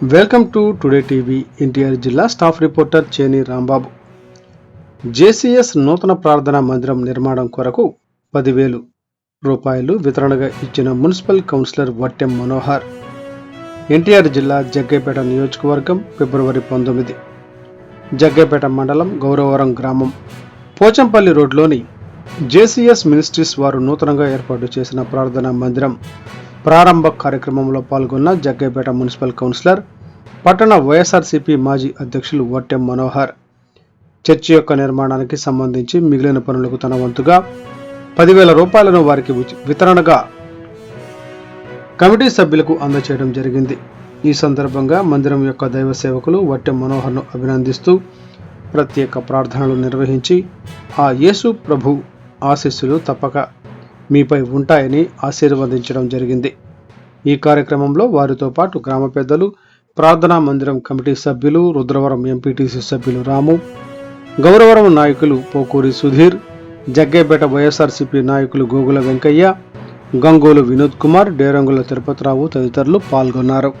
Welcome to Today TV NTR జిల్లా staff reporter Cheni Rambabu. JCS నూతన ప్రార్థనా మందిరం నిర్మాణం కొరకు పదివేలు రూపాయలు వితరణగా ఇచ్చిన మున్సిపల్ కౌన్సిలర్ వట్టెం మనోహర్. ఎన్టీఆర్ జిల్లా జగ్గైపేట నియోజకవర్గం ఫిబ్రవరి పంతొమ్మిది. జగ్గైపేట మండలం గౌరవరం గ్రామం. పోచంపల్లి రోడ్లోని జేసీఎస్ మినిస్ట్రీస్ వారు నూతనంగా ఏర్పాటు చేసిన ప్రార్థనా మందిరం. ప్రారంభ కార్యక్రమంలో పాల్గొన్న జగ్గైపేట మున్సిపల్ కౌన్సిలర్ పట్టణ వైఎస్ఆర్సీపీ మాజీ అధ్యక్షులు వట్టెం మనోహర్. చర్చి యొక్క నిర్మాణానికి సంబంధించి మిగిలిన పనులకు తన వంతుగా పదివేల రూపాయలను వారికి వితరణగా కమిటీ సభ్యులకు అందచేయడం జరిగింది. ఈ సందర్భంగా మందిరం యొక్క దైవ సేవకులు వట్టె మనోహర్ను అభినందిస్తూ ప్రత్యేక ప్రార్థనలు నిర్వహించి ఆ యేసు ప్రభు ఆశీస్సులు తప్పక మీపై ఉంటాయని ఆశీర్వదించడం జరిగింది. ఈ కార్యక్రమంలో వారితో పాటు గ్రామ పెద్దలు ప్రార్థనా మందిరం కమిటీ సభ్యులు రుద్రవరం ఎంపీటీసీ సభ్యులు రాము గౌరవరం నాయకులు పోకూరి సుధీర్ జగ్గేపేట వైఎస్ఆర్సీపీ నాయకులు గోగుల వెంకయ్య గంగోలు వినోద్ కుమార్ డేరంగుల తిరుపతిరావు తదితరులు పాల్గొన్నారు.